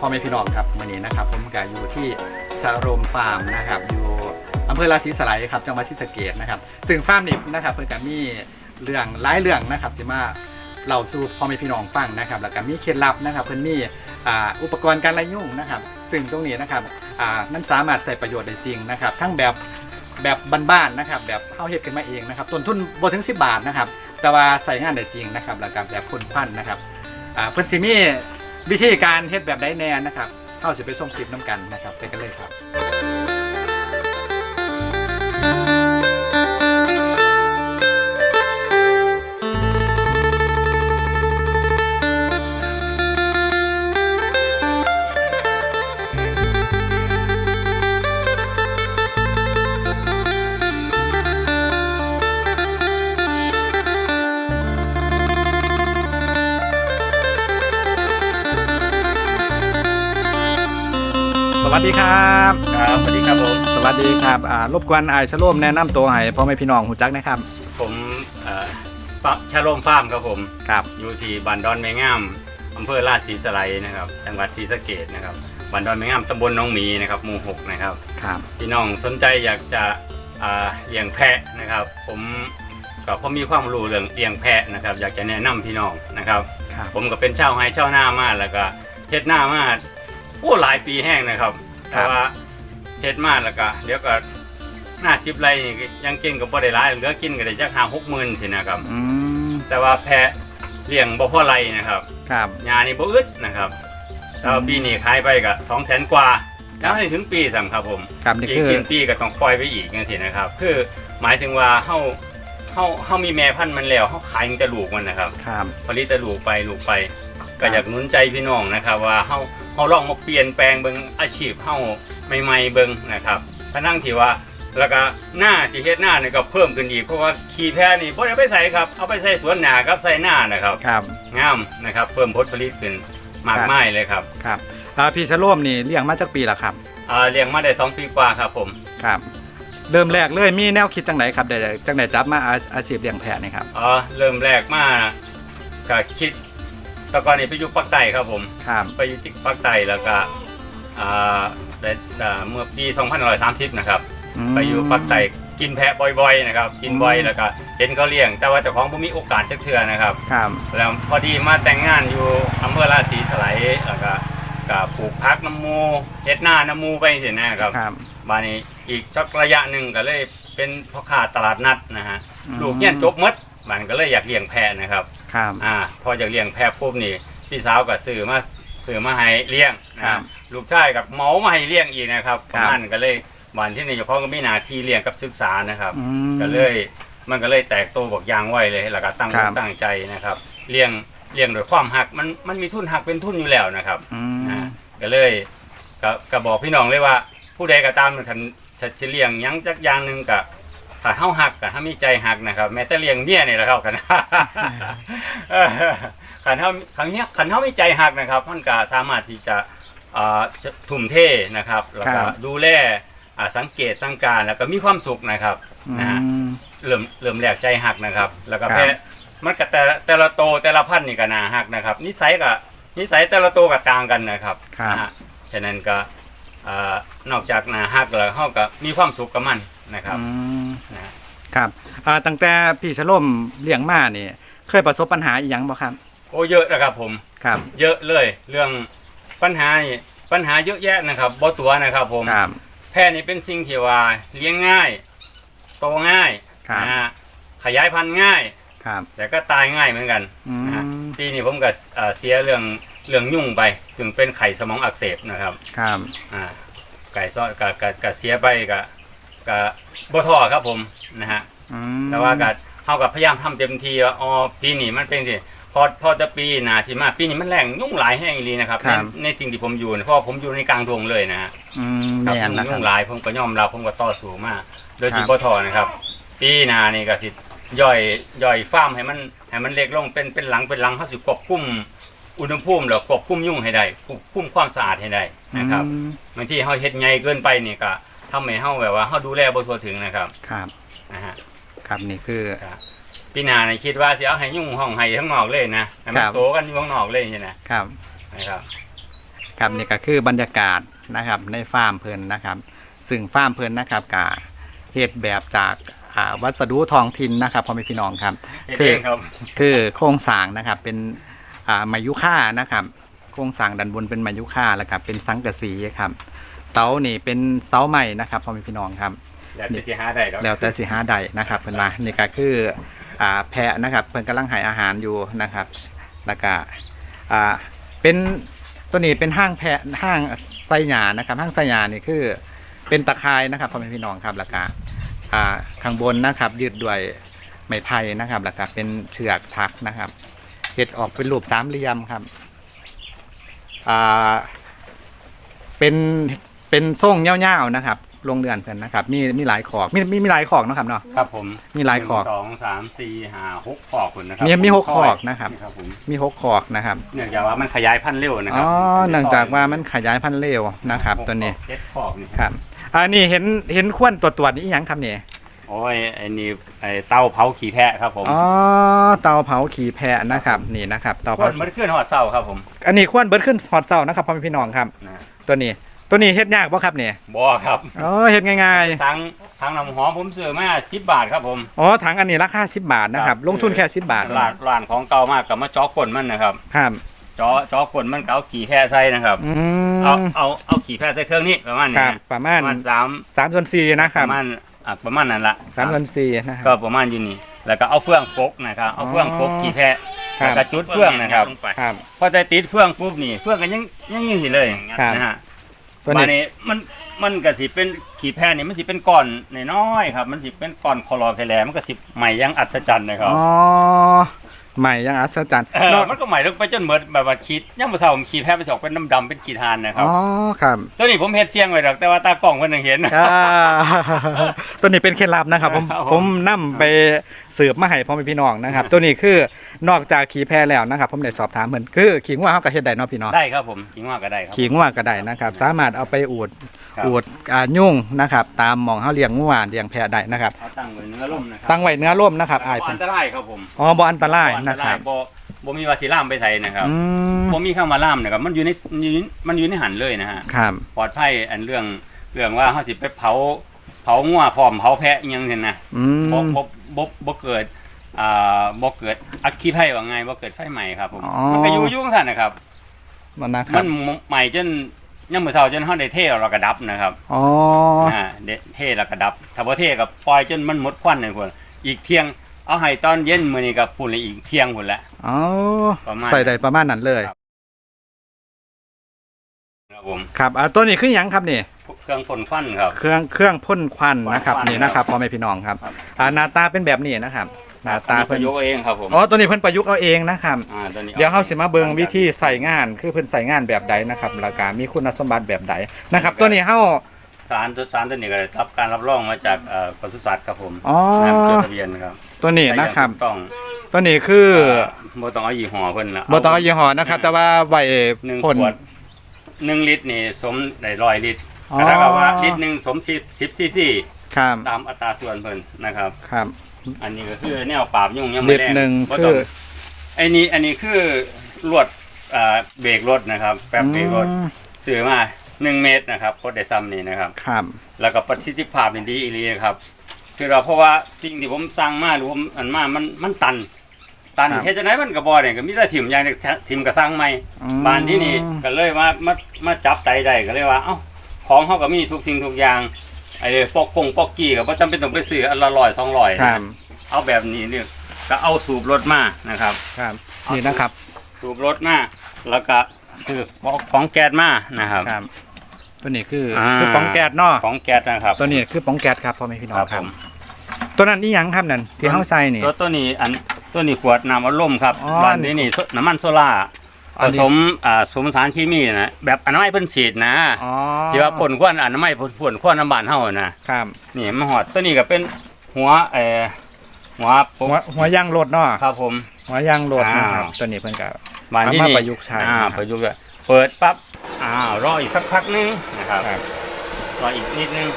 พ่อแม่พี่น้องครับวันนี้นะครับ ผมก็อยู่ที่ชาโรมฟาร์มนะครับอยู่อำเภอราศีสไลยครับจังหวัดศรีสะเกษนะครับซึ่งฟาร์มนี้นะครับเพิ่นก็มีเรื่องหลายเรื่องนะครับสิมาเล่าสู่พ่อแม่พี่น้องฟังนะครับแล้วก็มีเคล็ดลับนะครับ เพิ่นมีอ่าอุปกรณ์การไล่ยุ่งนะครับ ซึ่งตรงนี้นะครับอ่ามันสามารถใส่ประโยชน์ได้จริงนะครับ ทั้งแบบแบบบ้านๆนะครับ แบบเฮาเฮ็ดกันมาเองนะครับต้นทุนบ่ถึง 10 บาทนะครับ แต่ว่าใส่งานได้จริงนะครับแล้วก็แบบพ่นควันนะครับอ่าเพิ่นสิมี วิธีการเฮ็ดแบบไดแนนนะครับเฮาสิไปชมคลิปน้ำกันนะครับไปกันเลยครับ สวัสดีครับครับสวัสดีครับผมสวัสดีครับอ่ารบกวนอายชโลมแนะนำตัวให้พ่อแม่พี่น้องหูจักนะครับผมเอ่อปะชาโลมฟาร์มครับผมครับอยู่ที่บ้านดอนแมงามอำเภอราชสีสไลยนะครับจังหวัดศรีสะเกษนะครับบ้านดอนแมงามตำบลหน้องหมีนะครับหมู่หกนะครับ ครับ พี่น้องสนใจอยากจะอ่าเลี้ยงแพะนะครับ ผมก็พอมีความรู้เรื่องเลี้ยงแพะนะครับ อยากจะแนะนำพี่น้องนะครับ ครับ ผมก็เป็นเช่าวไฮเช่าวหน้ามาแล้วก็เฮ็ดหน้ามาโอ้หลายปีแห้งนะครับ แต่ว่าเฮ็ดมาแล้วก็เดี๋ยวก็หน้าสิบไรนี่ก็ยังกินกับบ่ได้หลายเหลือกินก็ได้จักห้าหกหมื่นสินะครับ อืมแต่ว่าแพะเลี้ยงบ่พอไรนะครับครับ ยานี่บ่อึดนะครับแล้วปีนี้ขายไปก็สองแสนกว่าแล้วให้ถึงปีสั่ครับผม ครับนี่อีกคือ สิ้นปีก็ต้องปล่อยไปอีกจังซี่นะครับ คือหมายถึงว่าเฮาเฮาเฮามีแม่พันธุ์มันแล้วเฮาขายแต่ลูกมันนะครับ ครับ ผลิตแต่ลูกไปลูกไป ก็อยากหนุนใจพี่น้องนะครับ ว่าเฮาเฮาลองมาเปลี่ยนแปลงเบิ่งอาชีพเฮาใหม่ๆเบิ่งนะครับพนังที่ว่าแล้วก็หน้าที่เฮ็ดหน้านี่ก็เพิ่มขึ้นอีกเพราะว่าขี้แพ้นี่บ่ได้เอาไปใส่ครับเอาไปใส่สวนหญ้าครับใส่หน้านะครับครับงามนะครับ เพิ่มผลผลิตขึ้นมากมายเลยครับครับอ่าพี่ชโลมนี่เลี้ยงมาจากปีละครับอ่าเลี้ยงมาได้สองปีกว่าครับผมครับเริ่มแรกเลยมีแนวคิดจังไหนครับได้จังไหนจับมาอาอาชีพเลี้ยงแพะนี่ครับอ๋อเริ่มแรกมาก็คิด แตะกอนนี่ไปอยู่ปักใต้ครับผมครับไปอยู่ที่ภาคใต้แล้วก็อ่าได้อ่าเมื่อปี2530นะครับมไปอยู่ภาคใต้กินแพะบ่อยๆนะครับกินบ่อยอืมแล้วก็เห็นเขาเลี้ยง แต่ว่าเจ้าของบ่มีโอกาสจักเทื่อนะครับครับแล้วพอดีมาแต่งงานอยู่อำเภอราศีสไลยแล้วก็ก็ปลูกพักน้ำมูเฮ็ดหน้าน้ำมูไปสินะครับครับบานี้อีกสักระยะหนึ่งก็เลยเป็นพ่อค้าตลาดนัดนะฮะอืมลูกเรียนจบหมด บานก็เลยอยากเลี้ยงแพะนะครับครับอ่าพออยากเลี้ยงแพะปุ๊บนี่พี่สาวก็ซื้อมาซื้อมาให้เลี้ยงนะครับลูกชายกับเหมามาให้เลี้ยงอีกนะครับคปรับระมาณก็เลยวันที่นี่เฉพาะก็มีหน้าที่เลี้ยงกับศึกษานะครับอืมก็เลยมันก็เลยแตกโตบอกยางไว้เลยแล้วก็ตั้งครับตั้งใจนะครับเลี้ยงเลี้ยงโดยความหักมันมันมีทุนหักเป็นทุนอยู่แล้วนะครับอืมอ่าก็เลยก็ก็บอกพี่น้องเลยว่า ผู้ใดก็ตามคันจะจะเลี้ยงหยังจักอย่างหนึ่งกับ ถ้าเฮาหักกับถ้ามีใจหักนะครับ แม้แต่เลี้ยงเมียนี่แหละครับกันเออขันเฮาขันเนี้ยขันเฮามีใจหักนะครับมันก็สามารถที่จะอ่าจะทุ่มเทนะครับแล้วคก็รับดูแลอ่าสังเกตสังการแล้วก็มีความสุขนะครับนะฮะอืมเริ่มเริ่มแรกใจหักนะครับ แล้วก็ครับแพ้มันก็แต่แต่ละโตแต่ละพันธุ์นี่ก็น่าหักนะครับ นิสัยก็นิสัยแต่ละโตก็ต่างกันนะครับครับนะฮะฉะนั้นก็อ่านอกจากน่าหักแล้วเฮาก็มีความสุขกับมัน นะครับอืมนะฮะครับอ่าตั้งแต่พี่ชโลมเลี้ยงมานี่เคยประสบปัญหาอีหยังบ่ครับ โอ้เยอะนะครับผม ครับ เยอะเลย เรื่องปัญหานี่ปัญหาเยอะแยะนะครับบ่ตัวนะครับ ผม ครับ แพร่นี่เป็นสิ่งที่ว่าเลี้ยงง่าย โตง่ายครับ นะฮะขยายพันธุ์ง่าย ครับแต่ก็ตายง่ายเหมือนกัน อืนะฮะมปีนี้ผมก็เอ่อเสียเรื่องเรื่องยุ่งไปถึงเป็นไข่สมองอักเสบนะครับครับ อ่าไก่ซอดก็ก็ก็เสียไปก็ก็บ่ ท้อครับผมนะฮะอืมแต่ว่าก็เฮากับพยายามทำเต็มที่ว่าอ๋อปีนี้มันเป็นสิพอพอจะปีหน้าที่มาปีนี้มันแรงยุ่งหลายแห้งอีหลีนะครับในในสิ่งที่ผมอยู่เนี่ยเพราะว่าผมอยู่ในกลางดงเลยนะฮะ อืมครับแม่นนะครัยุ่บ งหลายผมก็ยอมรับผมก็ต่อสู้มาก โดยที่ครับบ่ท้อนะครับ ปีหน้านี่ก็สิย่อยย่อยฟาร์มให้มันให้มันเล็กลงเป็นเป็นหลังเป็นหลังเขาสิควบคุมอุณหภูมิแล้วควบคุมยุ่งให้ได้ควบคุมความสะอาดให้ได้นะครับอืมบางทีเฮาเฮ็ดใหญ่เกินไปนี่ก็ ทำให้เฮาแบบว่าเฮาดูแลบ่ทั่วถึงนะครับครับนะฮะครับนี่คือปีหน้านี่คิดว่าสิเอาให้ยุ่งห้องให้ทั้งนอกเลยนะให้มันครับโซกันอยู่ข้างนอกเลยนี่นะครับนะครับครับนี่ก็คือบรรยากาศนะครับในฟาร์มเพิ่นนะครับ ซึ่งฟาร์มเพิ่นนะครับกาเฮ็ดแบบจากอ่าวัสดุท้องถิ่นนะครับพ่อแม่พี่น้องครับเฮ็ดคืเอองครับคือโครงสร้างนะครับเป็นอ่าไม้ยุค่านะครับ โครงสร้างด้านบนเป็นไม้ยุค่าแล้วครับเป็นสังกะสีครับ เสานี่เป็นเสาใหม่นะครับพ่อแม่พี่น้องครับอยากจะสิหาได้ครับแล้วแต่สิหาใดนะครับเพิ่นว่านี่ก็คืออ่าแพะนะครับเพิ่นกำลังให้อาหารอยู่นะครับแล้วก็อ่าเป็นตัวนี้เป็นห้างแพะห้างไซหยานะครับ ห้างไซหยานี่คือเป็นตะไคร้นะครับพ่อแม่พี่น้องครับแล้วก็อ่าข้างบนนะครับยืดด้วยไม้ไผ่นะครับแล้วก็เป็นเชือกทักนะครับเฮ็ดออกเป็นรูปสามเหลี่ยมครับอ่าเป็น เป็นทรงเง่าวๆนะครับลงเรือนเพิ่นนะครับ มีมีหลายขอกมีมีมีหลายขอกเนาะครับเนาะ ครับผมมีหลายขอกนึ่งสองสามสี่ห้าหกขอกคนนะครัมีมีหกผขอกนะครับ ครับผมมีหกขอกนะครับเนื่องจากว่ามันขยายพันธุ์เร็วนะคอ๋รัอเนื่องจากว่ามันขยายพันธุ์เร็วนะครับหกตัวนี้ขอกเจ็ดขอกนี่ครับอันนี้เห็นเห็นควนตัวตัวนี้อหยังครับเนี่ยโอ้ยไอ้นี่ไอ้เตาเผาขี้แพะครับผมอ๋อเตาเผาขี่แพะนะครับ นี่นะครับเตาคเผานมันขึ้นหอดเศร้าครับผม อันนี้ควนเบิดขึ้นฮอตเซานะครับพ่อแม่พี่น้องครับนะตัวนี้ ตัวนี้เฮ็ดยากป่ะครับเนี่ยบ่ครับอ๋อเฮ็ดง่ายทั้งทั้งน้ำหอมผมซื้อมาสิบบาทครับผมๆอ๋อถังอันนี้ราคา10บาทนะครับครับ ลงทุนแค่10บาทร้านร้านของเก่ามากกับมาจ่อก้นมันนะครับครับจ่อจ่อก้นมันก็เอาขี้แพะใส่นะครับอืเอามเอาเอาขี้แพะใส่เครื่องนี้ประมาณคนี้รับนะประมาณประมาณสาม3ส่วน4นะคปรับระมาณอะประมาณนั้นละ3ส่วน4นะคก็รับประมาณอยู่นี่แล้วก็เอาเฟื่องปกนะครับเอาเฟื่องปกขี้แพะครับแล้วก็จุดเฟื่องนะครับครับพอได้ติดเฟื่องปุ๊บนี่เฟื่องก็ยังยังอยู่สิเลยครับนะฮะ ตัวมานี้นี่มันมันก็สิเป็นขี้แพะนี่มันสิเป็นก้อนน้อยๆครับ มันสิเป็นก้อนคลอโรไฟแลมันก็สิใหม่ยังอัศจรรย์นะครับ อ๋อ ใหม่ยังอัศจรรย์เออนอกมันก็ใหม่ลงไปจนเหมือนแบบว่าขีดยังบ่เท่าผมขีดแพะมันจะออกเป็นน้ำดำเป็นขีดทานนะครับอ๋อครับตัวนี้ผมเฮ็ดเสียงไว้ดอกแต่ว่าตากล้องเพิ่นยังเห็น อ่าตัวนี้เป็นเคล็ดลับนะครับ ผมครับผม ผมนำไปสืบมาให้พ่อแม่พี่น้องนะครับ ตัวนี้คือนอกจากขี่แพรแล้วนะครับ ผมได้สอบถามเหมือนคือขี่งัวเขาก็เฮ็ดได้เนาะพี่น้อง ได้ครับผมขิงว่าก็ได้ครับ ขี่งัวก็ได้นะครับ สามารถเอาไปอูดครับอูดอ่ายุ่งนะครับ ตามหมองเฮาเลี้ยงงัวเลี้ยงแพะได้นะครับ เอาตั้งไว้เนื้อล่มนะครัตั้งไว้เนื้อร่มนะครับอายบ่เป็อันนตรายครับผม อ๋อบ่อันตรายบ่อันะครับบ่บ่มีวาสิล่ามไปใส่นะครับอืมบ่มีเข้ามาล่ามนะครับ มันอยู่ในมันอยู่ในมันอยู่ในหันเลยนะฮะ ครับ ปลอดภัยอันเรื่องเรื่องว่าเฮาสิไปเผา เผางัวพร้อมเผาแพะอิหยังเห็นนะอืบ่ม บ่บ่บ่เกิดอ่าบ่เกิดอัคคีภัยว่าไงบ่เกิดไฟไหม้ครับผมอ๋อ มันก็อยู่อยู่จังซั่นนะครับ มันนะคมัรับนไหม้จนยังมื้อเช้าจนเฮาได้เทแล้วก็ดับนะครับอ๋อ อ่าเดเทแล้วก็ดับ ถ้าบ่เทก็ปล่อยจนมันหมดควันนั่นพุ่นอีกเที่ยง เอาให้ตอนเย็นมื้อนี้ก็พุ่นเลยอีกเที่ยงพุ่นละ อ๋อประมาณใส่ได้ประมาณนั้นเลยครับครับผมครับอ่าตัวนี้คือหยังครับนี่ เครื่องพ่นควันครับ เครื่องเครื่องพ่นควันนะครับพ่นควันนี่นะครับพ่อแม่พี่น้องครับครับ อ่าหน้าตาเป็นแบบนี้นะครับหน้าตาอันนี้เพิ่นประยุกต์เองครับผมอ๋อตัวนี้เพิ่นประยุกต์เอาเองนะครับอ่าตัวนี้เดี๋ยวเฮาสิมาเบิ่งวิธีใส่งานคือเพิ่นใส่งานแบบใดนะครับแล้วก็มีคุณสมบัติแบบใดนะครับ ตัวนี้เฮา สารตัวสารตัวนี้ก็ได้รับการรับรองมาจากเอ่อปศุสัตว์ครับผมอ๋อน้ำจดทะเบียนนะครับตัวนี้นะครับ ใช้อย่างถูกต้องตัวนี้คือบ่ต้องเอายี่ห้อเพิ่นละบ่ต้องเอายี่ห้อนะครับ แต่ว่าไว้หนึ่งพ่นขวดหนึ่งลิตรนี่สมได้ร้อยลิตรอ๋อแต่ถ้าว่าลิตรหนึ่งสมสิบสิบซีซีครับตามอัตราส่วนเพิ่นนะครับ ครับ อันนี้ก็คือแนวปราบยุ่งยังลิไม่ตรแรงหนึ่งบ่คืต้องอไอ้นี่อันนี้คือลวดอ่าเบรกรถนะครับ แป๊บเบรกรถอืม ซื้อมา หนึ่งเมตรนะครับโคตรได้ซ้ำนี่นะครับ ครับแล้วก็ประสิทธิภาพนี่ดีอีหลีครับ คือเราเพราะว่าสิ่งที่ผมสั่งมาหรือผมอันมามันมันตัน ตันครับเฮ็ดจังไดมันก็บ่ได้ก็มีแต่ถิ่มอย่างเดียวถิ่มก็สั่งใหม่อืม บ้านที่นี่ก็เลยมามามาจับไตได้ก็เลยว่าเอ้าของเฮาก็มีทุกสิ่งทุกอย่างไอ้ปอกปงปอกกี้ก็บ่จำเป็นต้องไปซื้ออันละ100 200ครับเอาแบบนี้นี่ก็เอาสูบรถมานะครับ ครับนี่นะครับสูบรถมาแล้วก็ซื้อของแก๊สมานะครับ ครับ ตัวนี้คืออ่าคือป๋องแก๊สเนาะของแก๊สนะครับตัวนี้คือป๋องแก๊สครับพ่อแม่พี่น้องครับคผรับมตัวนั้นนี่ยังครับนั่นที่เฮาใส่นี่ ตัวตัวนี้อันตัวนี้ขวดน้ำอัดลมครับอ๋อร้านนี้นี่น้ำมันโซล่าอัผนนี้ สมอ่าสมสารเคมีนะแบบอนามัยเพิ่นฉีดนะอ๋อที่ว่าพ่นควันอนามัยพ่นพ่นควันน้ำบานเฮานะครับนี่มาหอดตัวนี้ก็เป็นหัวเอ่อหัวปุ๊หัวหัวยางรถเนาะครับผม หัวยางรถนะครับอ้าว ตัวนี้เพิ่นก็ บานที่เอามานี่ประยุกต์ใช้อ่านะครับ ประยุกต์เลยเปิดปั๊บ อ้าวรออีกสักพักนึงนะครับครับ รออีกนิดนึง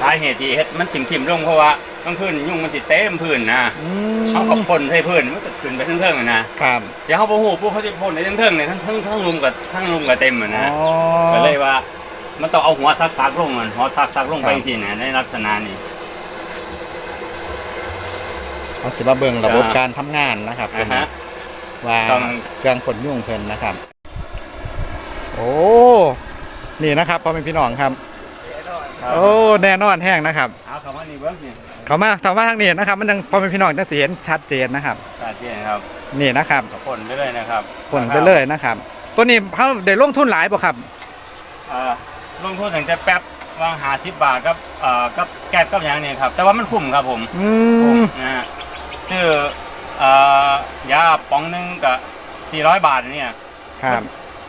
สาเหตุที่เฮ็ดมันถิ่มๆลงเพราะว่ากลางคืนยุ่งมันสิเต็มพื้นนะอืเขาก็มพ่นให้พื้นมันก็ขึ้นไปทั้งเทิงๆอะนะครับเดี๋ยวเขาบ่ฮู้ปุ๊บเขาสิพ่นในทั้งเทิงๆเนี่ยทั้งทั้งทั้งลุมกับทั้งลุมกับเต็มอะอ๋นะอก็เลยว่า มันต้องเอาหัวซักซักๆลงมันหัวซักซักๆลงไปครับ สินะในลักษณะนี้เขาสิมาเบิ่งระบบการทำงานนะครับอ่าฮะ ว่าต้อง เครื่องขนยุ่งเพิ่นนะครับ โอ้นี่นะครับพ่อแม่พี่น้องครับ โอ้แน่นอนแห้งนะครับ เอาคำว่านี่เบิ้งนี่เขามาทำมาทางนี้นะครับ มันยังพ่อแม่พี่น้องจะสิเห็นชัดเจนนะครับ ตาเจียนครับนี่นะครับก็พ่นไปเลยนะครับผลไปเลยนะครับ ตัวนี้เขาได้ลงทุนหลายบ่ครับเอ่อลงทุนถึงจะแป๊บวางหาสิบบาทกับเอ่อกับแก๊สกับอย่างนี้ครับ แต่ว่ามันคุ้มครับผมอืคุ้มมนะฮะคือ เอ่อยาป๋องหนึงกับ400 บาทเนี่ยครับ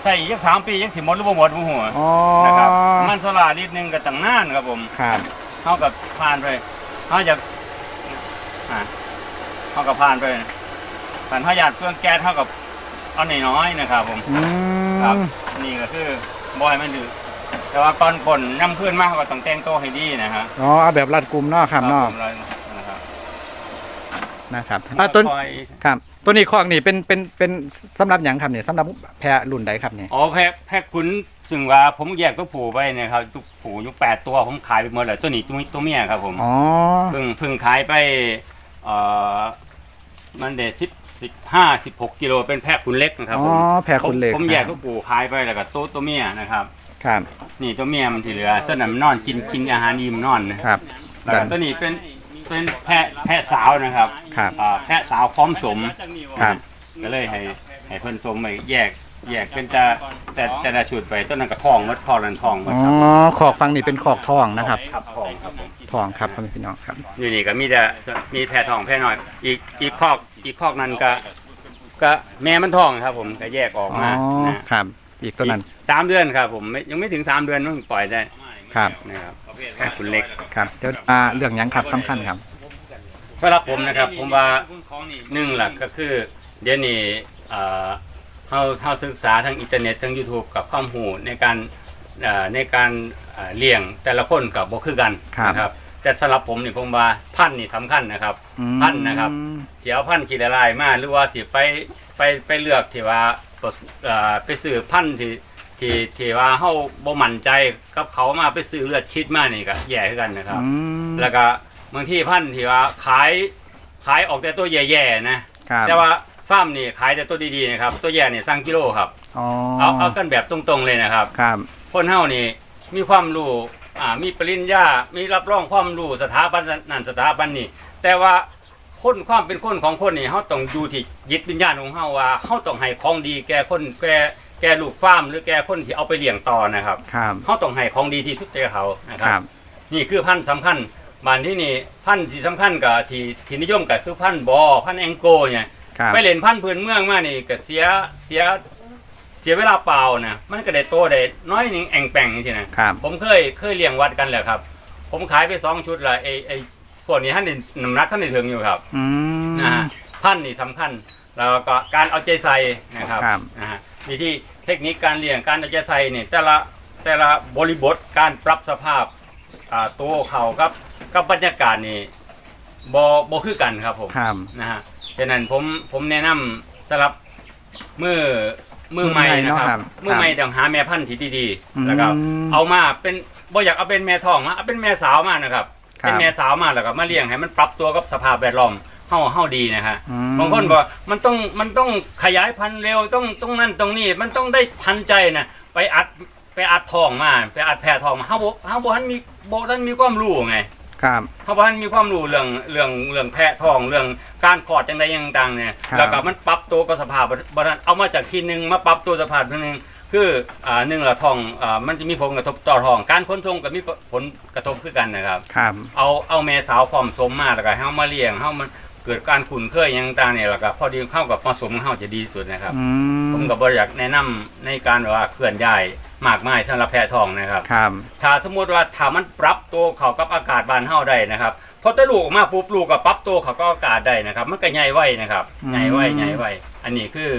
ใส่อีกสักสามปียังสิหมดหรือบ่หมดบ่หัวอ๋อ นะครับมันโซลาลิตรหนึงก็ตั้งนานครับผม ครับ เท่ากับผ่านไปเขาจะอ่าเท่ากับผ่านไปผ่านเขาอยากเครื่องแก๊สเท่ากับเอาหน้อยๆนะครับผม อืครับมนี่ก็คือบอยมันดื้อแต่ว่าก่อนผลน้ำขึ้นมากก็ต้องแต่งตัวให้ดีนะฮะอ๋อ เอาแบบรัดกลุ่มเนาะครับเนาะ ผมเลย นะครับนะครับอะตัวคอยครับตัวนี้ของนี่เป็นเป็นเป็นสำหรับหยังครับเนี่ยสำหรับแพรรุ่นใดครับเนี่ยอ๋อแพ็คแพ็คคุณซึ่งว่าผมแยกตัวผูไปเนะครับตัวผูอยู่แปดตัวผมขายไปหมดเลยตัวนี้ตัวตัวเมียครับผมอ๋อเพิ่งเพิ่งขายไปเอ่อมันเดสิบสิบห้าสิบหกกิโลเป็นแพ็คคุณเล็กนะครับอ๋ผอมแพรคุณเล็กผมผมแยกตัวผูขายไปแล้วก็ตัวตัวเมียนะครับ ครับนี่ตัวเมียมันที่เหลือตัวนั้นมันนอนกินกินอาหารอิ่มนอนนะครับแล้วก็ตัวนี้เป็น เป็นแพะแพะสาวนะครับครับ อ่าแพะสาวพร้อมสมครับ ก็เลยให้ให้เพิ่นสมไปแยกแยกเป็นแต่แต่แต่ละชุดไปต้นนั้นก็ทองมัดทองนันทองมัดอ๋อครับขอกฟังนี่เป็นขอกทองนะครับครับทองครับผมทองครับพ่อแม่พี่น้องครับ อยู่นี่ก็มีแต่มีแพะทองแพะน้อย อีกอีกคอกอีกคอกนั้นก็ ก็แม่มันทองครับ ผมก็แยกออกอ๋อมานะครับ อีกตัวนั้น สามเดือนครับผมไม่ยังไม่ถึงสามเดือนมันปล่อยได้ ครับนะครับแพะคุณเล็กครับเดี๋ยวอ่าเรื่องหยังครับสำคัญครับ สำหรับผมนะครับ ผมว่าหนึ่งหลักก็คือ เดี๋ยวนี้เอ่อเฮาเฮาศึกษาทางอินเทอร์เน็ตทาง YouTube กับความรู้ในการเอ่อในการเอ่อเลี้ยงแต่ละคนกับบ่คือกันครับ นะครับแต่สำหรับผมนี่ผมว่าพันธุ์นี่สำคัญนะครับ อืม พันธุ์นะครับ เสียพันธุ์กี่ละลายมาหรือว่าสิไปไปไปเลือกที่ว่าเอ่อไปซื้อพันธุ์ที่ ที่ที่ว่าเฮาบ่มั่นใจกับเขามาไปซื้อเลือดชิดมานี่ก็แย่คือกันนะครับ อืม แล้วก็บางที่พันธุ์ที่ว่าขายขายออกแต่ตัวแย่ๆนะครับ แต่ว่าฟาร์มนี่ขายแต่ตัวดีๆนะครับ ตัวแย่นี่สั่งกิโลครับอ๋อเอาเอากันแบบตรงๆเลยนะครับ ครับคนเฮานี่มีความรู้อ่ามีปริญญา มีรับรองความรู้สถาบันนั่นสถาบันนี่แต่ว่าคนความเป็นคนของคนนี่เฮาต้องดูที่จิตวิญญาณของเฮาว่าเฮาต้องให้ของดีแก่คนแก่ แก่ลูกฟาร์มหรือแก่คนที่เอาไปเลี้ยงต่อนะครับครับเฮาต้องให้ของดีที่สุดแก่เขานะคครับรับนี่คือพันธุ์สำคัญบ้านที่นี่พันธุ์ที่สำคัญกับที่ที่นิยมก็คือพันธุ์บอพันธุ์แองโกเนี่ยครับไปเล่นพันธุ์พื้นเมืองมานี่ก็เสียเสียเสียเวลาเปล่านะมันก็ได้โตได้น้อยหนึงแองแปงนี่นะครับ ผมเคยเคยเลี้ยงวัดกันแหละครับ ผมขายไปสองชุดละไอไอพวกนี้ท่านนี่น้ำหนักท่านนี่ถึงอยู่ครับอืม นะฮะพันธุ์นี่สำคัญแล้วก็การเอาใจใส่นะครับครับนะ ฮะวิธีเทคนิคการเลี้ยงการเอาใจใส่เนี่ยแต่ละแต่ละบริบทการปรับสภาพอ่าตัวเขากับกับบรรยากาศนี่บอบคือกันครับผมครับ นะฮะฉะนั้นผมผมแนะนำสำหรับมือมือใหม่มือใหม่นะเนาะคครัรับบมือใหม่ครับต้องหาแม่พันธุ์ที่ดีอืม ๆแล้วก็เอามาเป็นบ่อยากเอาเป็นแม่ทองมาเอาเป็นแม่สาวมานะครับ ครับเป็นแม่สาวมาแล้วก็มาเลี้ยงให้มันปรับตัวกับสภาพแวดล้อมเฮาเฮาดีนะฮะอืม บางคนบอกมันต้องมันต้องขยายพันธุ์เร็วต้องต้องนั่นตรงนี้มันต้องได้ทันใจนะไปอัดไปอัดทองมา ไปอัดแพรทองมาเฮาบ่เฮาบ่ทันมีบ่ทันมีความรู้ไง ครับเฮาบ่ทันมีความรู้เรื่องเรื่องเรื่องแพะทองเรื่องการขอดจังใดอย่างต่างเนี่ยครับ แล้วก็มันปรับตัวกับสภาพบ่ทันเอามาจากที่หนึงมาปรับตัวสภาพที่หนึง คืออ่าหนึ่งละทองอ่ามันจะมีผลกระทบต่อทอง การขนส่งก็มีผลกระทบคือกันนะครับ ครับ เอาเอาแม่สาวพร้อมสมมาแล้วก็ให้เฮามาเลี้ยงเฮามันเกิดการคุ้นเคยหยังต่างเนี่ยแล้วก็พอดีเข้ากับผสมเฮาจะดีที่สุดนะครับอืผมมก็บ่อยากแนะนำในการว่าเคลื่อนย้ายมากมายสำหรับแพะทองนะครับ ครับ ถ้าสมมุติว่าถ้ามันปรับตัวเข้ากับอากาศบ้านเฮาได้นะครับพอแตะลูกออกมาปุ๊บลูกก็ปรับตัวเข้ากับอากาศได้นะครับ มันก็ใหญ่ไวนะครับอืม ใหญ่ไวใหญ่ไวอันนี้คือ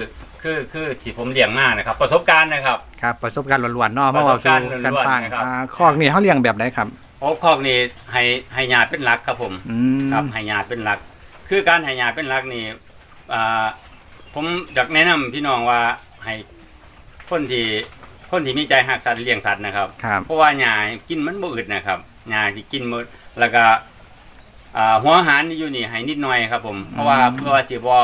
คือคือที่ผมเลี้ยงมานะครับ ประสบการณ์นะครับ ครับประสบการณ์ล้วนๆเนาะมาเว่าประสบการณ์สู่กันล้วนๆฟังนะครับ อ่าคอกนี่เขาเลี้ยงแบบไหนครับโอ้คอกนี่ให้ให้ยาเป็นหลักครับผม อืมครับให้ยาเป็นหลัก คือการให้ยาเป็นหลักนี่อ่าผมอยากแนะนำพี่น้องว่าให้คนที่คนที่มีใจหักสัตว์เลี้ยงสัตว์นะครับ ครับ เพราะว่าหญ้ากินมันบ่อึดนะครับหญ้าที่กินหมดแล้วก็อ่าหัวอาหารนี่อยู่นี่ให้นิดหน่อยครับผม เพราะว่าอืมเพื่อว่าสิบ่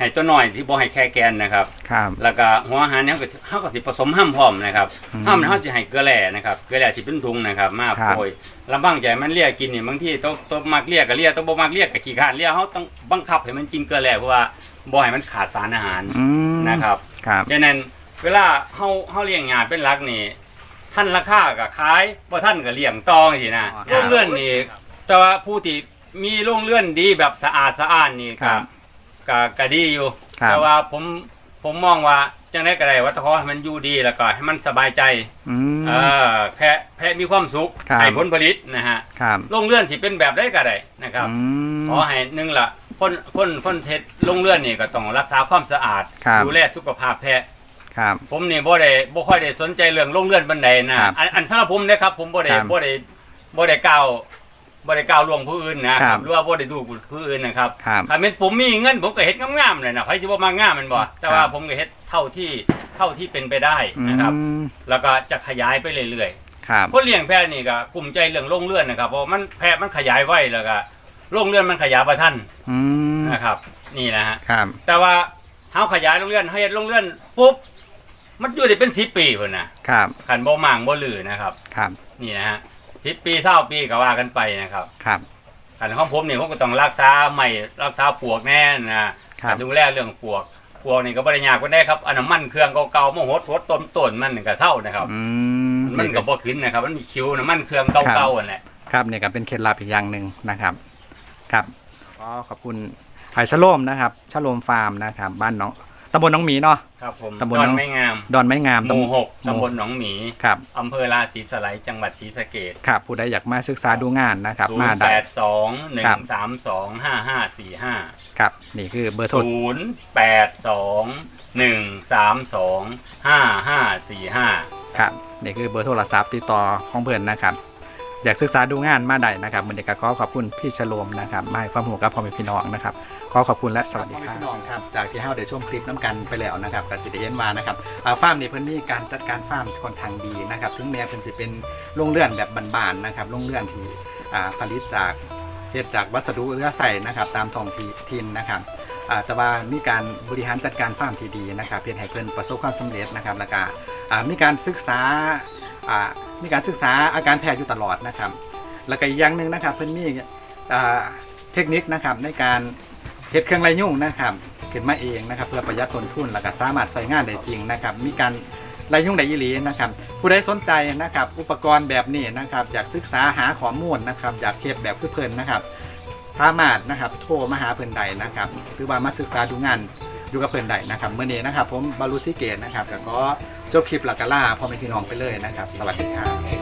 ให้ตัวน้อยที่บ่ให้แค่แกนนะครับ ครับ แล้วก็หัวอาหารเนี่ยเขาก็สิเฮาก็สิผสมห้ามพร้อมนะครับอืมห้ามเฮาสิให้เกลือแร่นะครับเกลือแร่ที่เป็นถุงนะครับ มาครับ โปรยลำบางใจมันเลียกินนี่บางทีต้องต้องมักเลียก็เลียต้องบ่มักเลียก็ขี้คร้านเลียเฮาต้องบังคับให้มันกินเกลือแร่เพราะว่าบ่ให้มันขาดสารอาหารอืมนะครับ ครับ ดังนั้นเวลาเฮาเฮาเลี้ยงหญ้าเป็นหลักนี่ท่านราคาก็ขายบ่ท่านก็เลี้ยงต่อจังซี่นะอ๋อโรงเรือนนี่แต่ว่าผู้ที่มีโรงเรือนดีแบบสะอาดสะอ้านนี่ครัก็บ ก็ก็ดีอยู่ ครับ แต่ว่าผมผมมองว่าจังได้ก็ได้ว่าถ้าขอให้มันอยู่ดีแล้วก็ให้มันสบายใจอืม เออแพะแพะมีความสุขครับ ให้ผลผลิตนะฮะครับโรงเรือนที่เป็นแบบได้ก็ได้นะครับ อืม ขอให้หนึ่งละคนคนคนเทศโรงเรือนนี่ก็ต้องรักษาความสะอาด ครับ ดูแลสุขภาพแพะ ครับ ผมนี่บ่ได้บ่ค่อยได้สนใจเรื่องโรงเรือนบันไดนะครับอันอันสำหรับผมนะครับผมบ่ได้ครับบ่ได้บ่ได้ก้าว บ่ได้ก้าวล่วงผู้อื่นนะครับหรือว่าบ่ได้ดูผู้อื่นนะครับครับถ้าเป็นผมมีเงินผมก็เฮ็ดงามๆเลยนะใครสิบ่มางามแมันบ่แต่ว่าครับผมก็เฮ็ดเท่าที่เท่าที่เป็นไปได้อืนะครับมแล้วก็จะขยายไปเรื่อยครับๆคนเลี้ยงแพะนี่ก็กลุ่มใจเรื่องโรงเรือนนะครับเพราะมันแพะมันขยายไวแล้วก็โรงเรือนมันขยายบ่ทันอืมนะครับ นี่นะฮะครับแต่ว่าเฮาขยายโรงเรือนเฮาเฮ็ดโรงเรือนปุ๊บมันอยู่ได้เป็น10ปีพุ่นน่ะครับคันบ่หมางบ่ลือนะครับ ครับ นี่นะฮะ 10ปี20ปีก็ว่ากันไปนะครับครับ ขันของผมนี่ผมก็ต้องรักษาใหม่รักษาปลวกแน่นะครับดูแลเรื่องปลวกปลวกนี่ก็บริยากก็ได้ครับอันน้ำมันเครื่องเก่าๆมาหดหดต้นต้นมันนี่ก็เศร้านะครับอืมมันก็บ่ขึ้นนะครับ มันมีคิวน้ำมันเครื่องเก่าๆอันแหละครับเนี่ยก็เป็นเคล็ดลับอีกอย่างหนึ่งนะครับครับก็ขอบคุณไผ่ชะโลมนะครับชะโลมฟาร์มนะครับ บ้านน้อง ตำบลน้องหมีเนาะ ครับผมตำบลดอนน้อง ไม่งามดอนไม้งามหมู่หกหมู่ตำบลหนองหมีครับ อำเภอราศีสไลยจังหวัดศรีสะเกษครับ ผู้ใดอยากมาศึกษาดูงานนะครับ ศูนมาย์ได้ แปดสองหนึ่ครังบสามสองห้าห้าสี่ห้าครับ นี่คือเบอร์โทรศูนย์แปดสองหนึ่งสามสองห้าห้าสี่ห้าครับ นี่คือเบอร์โทรศัพท์ติดต่อของเพื่อนนะครับ อยากศึกษาดูงานมาได้นะครับมันเด็กก็ขอขอบคุณพี่ชโลมนะครับมาให้ความรู้กับพ่อแม่พี่น้องนะครับ ขอขอบคุณและสวัสดีครับพี่น้องครับจากที่เฮาได้ชมคลิปน้ำกันไปแล้วนะครับกับสิเดเห็นมานะครับอ่าฟาร์มนี่เพิ่นมีการจัดการฟาร์มค่อนข้างดีนะครับถึงแม้เพิ่นสิเป็นโรงเรือนแบบบานๆนะครับโรงเรือนที่อ่าผลิตจากเฮ็ดจากวัสดุเหลือใส่นะครับ ตามท้องถิ่นนะครับอ่าแต่ว่ามีการบริหารจัดการฟาร์มที่ดีนะครับเพื่อให้เพิ่นประสบความสำเร็จนะครับแล้วก็อ่ามีการศึกษาอ่ามีการศึกษาอาการแพ้อยู่ตลอดนะครับ แล้วก็อีกอย่างหนึ่งนะครับเพิ่นมีอ่าเทคนิคนะครับในการ เฮ็ดเครื่องไรยุ่งนะครับขึ้นมาเองนะครับเพื่อประหยัดต้นทุนแล้วก็สามารถใช้งานได้จริงนะครับ มีการไรยุ่งได้ยีหลีนะครับ ผู้ใดสนใจนะครับ อุปกรณ์แบบนี้นะครับอยากศึกษาหาข้อมูลนะครับอยากเฮ็ดแบบคือเพิ่นนะครับ สามารถนะครับโทรมาหาเพิ่นใดนะครับหรือว่ามาศึกษาดูงานอยู่กับเพิ่นใดนะครับเมื่อนี้นะครับ ผมบารุซิเกตนะครับแล้วก็จบคลิปหลักกะล่าพ่อแม่พี่น้องไปเลยนะครับ สวัสดีครับ